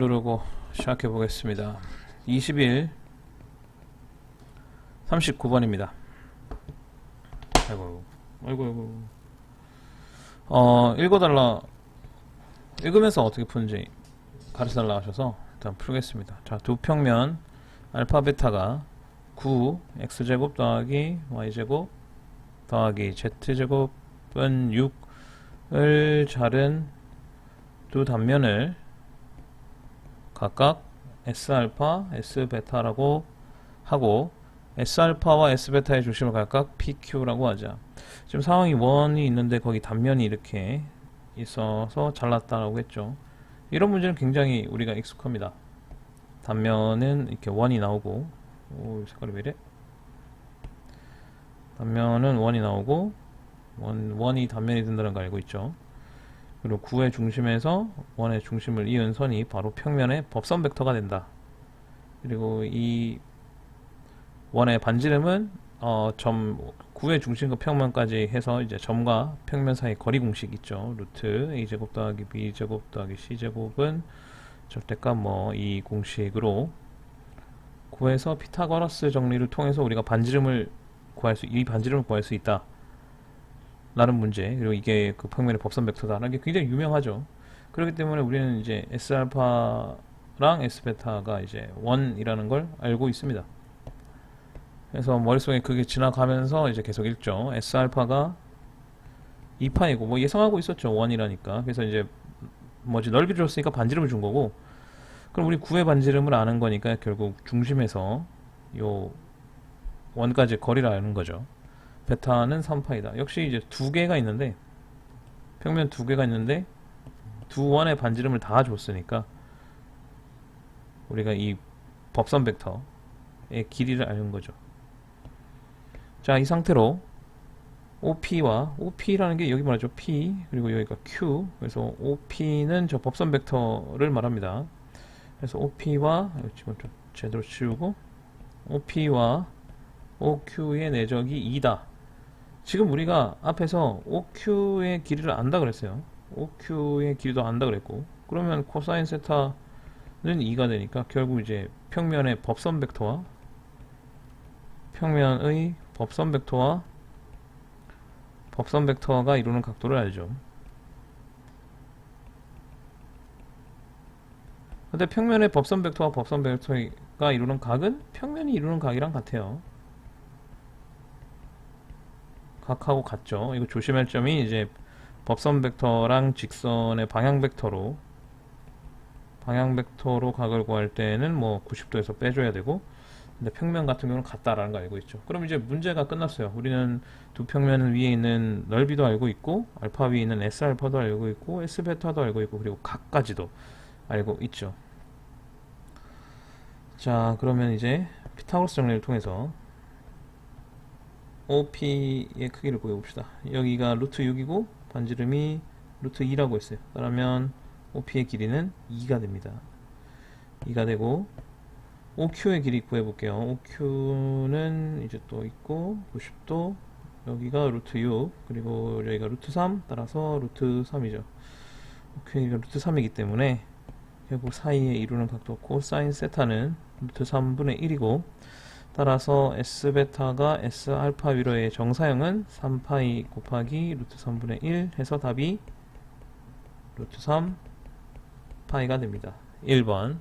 누르고 시작해 보겠습니다. 20일 39번입니다. 아이고, 아이고, 아이고. 어, 읽어달라. 읽으면서 어떻게 푸는지 가르쳐달라 하셔서 일단 풀겠습니다. 자, 두 평면 알파 베타가 9 x제곱 더하기 y제곱 더하기 z제곱은 6을 자른 두 단면을 각각 S알파, S베타라고 하고 S알파와 S베타의 중심을 각각 PQ라고 하자. 지금 상황이 원이 있는데 거기 단면이 이렇게 있어서 잘랐다라고 했죠. 이런 문제는 굉장히 우리가 익숙합니다. 단면은 이렇게 원이 나오고 오, 색깔이 왜 이래? 단면은 원이 나오고 원, 원이 단면이 된다는 거 알고 있죠. 그리고 9의 중심에서 원의 중심을 이은 선이 바로 평면의 법선 벡터가 된다. 그리고 이 원의 반지름은 어, 점 9의 중심과 평면까지 해서 이제 점과 평면 사이 거리 공식 있죠. 루트 a 제곱 더하기 b 제곱 더하기 c 제곱은 절대값 뭐 이 공식으로 구해서 피타고라스 정리를 통해서 우리가 반지름을 구할 수 이 반지름을 구할 수 있다. 라는 문제 그리고 이게 그 평면의 법선 벡터다라는 게 굉장히 유명하죠. 그렇기 때문에 우리는 이제 S 알파랑 S 베타가 이제 원이라는 걸 알고 있습니다. 그래서 머릿속에 그게 지나가면서 이제 계속 읽죠. S 알파가 2파이고 뭐 예상하고 있었죠. 원이라니까. 그래서 이제 뭐지 넓이를 줬으니까 반지름을 준 거고 그럼 우리 9의 반지름을 아는 거니까 결국 중심에서 요 원까지 거리를 아는 거죠. 베타는 3파이다. 역시 이제 두 개가 있는데 평면 두 개가 있는데 두 원의 반지름을 다 줬으니까 우리가 이 법선 벡터의 길이를 아는 거죠. 자, 이 상태로 OP와 OP라는 게 여기 말하죠. P 그리고 여기가 Q. 그래서 OP는 저 법선 벡터를 말합니다. 그래서 OP와 지금 좀 제대로 치우고 OP와 OQ의 내적이 2다. 지금 우리가 앞에서 OQ의 길이를 안다 그랬어요. OQ의 길이도 안다 그랬고 그러면 코사인 세타는 2가 되니까 결국 이제 평면의 법선 벡터와 평면의 법선 벡터와 법선 벡터가 이루는 각도를 알죠. 근데 평면의 법선 벡터와 법선 벡터가 이루는 각은 평면이 이루는 각이랑 같아요. 각하고 같죠. 이거 조심할 점이 이제 법선 벡터랑 직선의 방향 벡터로 방향 벡터로 각을 구할 때는 뭐 90도에서 빼줘야 되고 근데 평면 같은 경우는 같다라는 거 알고 있죠. 그럼 이제 문제가 끝났어요. 우리는 두 평면 위에 있는 넓이도 알고 있고 알파 위에 있는 S 알파도 알고 있고 S 베타도 알고 있고 그리고 각까지도 알고 있죠. 자, 그러면 이제 피타고라스 정리를 통해서 OP의 크기를 구해봅시다. 여기가 루트 6이고 반지름이 루트 2라고 했어요. 그러면 OP의 길이는 2가 됩니다. 2가 되고 OQ의 길이 구해볼게요. OQ는 이제 또 있고 90도 여기가 루트 6 그리고 여기가 루트 3 따라서 루트 3이죠. OQ가 루트 3이기 때문에 결국 사이에 이루는 각도 코사인 세타는 루트 3분의 1이고 따라서 S 베타가 S 알파 위로의 정사형은 3파이 곱하기 루트 3분의 1 해서 답이 루트 3 파이가 됩니다. 1번